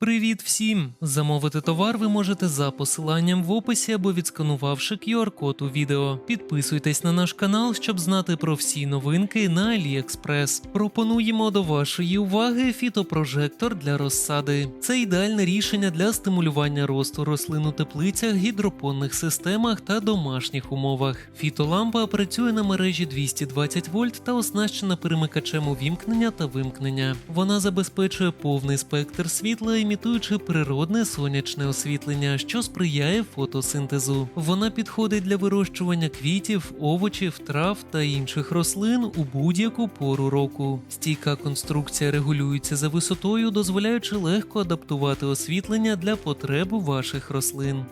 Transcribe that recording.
Привіт всім! Замовити товар ви можете за посиланням в описі або відсканувавши QR-код у відео. Підписуйтесь на наш канал, щоб знати про всі новинки на AliExpress. Пропонуємо до вашої уваги фітопрожектор для розсади. Це ідеальне рішення для стимулювання росту рослин у теплицях, гідропонних системах та домашніх умовах. Фітолампа працює на мережі 220 вольт та оснащена перемикачем увімкнення та вимкнення. Вона забезпечує повний спектр світла, імітуючи природне сонячне освітлення, що сприяє фотосинтезу. Вона підходить для вирощування квітів, овочів, трав та інших рослин у будь-яку пору року. Стійка конструкція регулюється за висотою, дозволяючи легко адаптувати освітлення для потреб ваших рослин.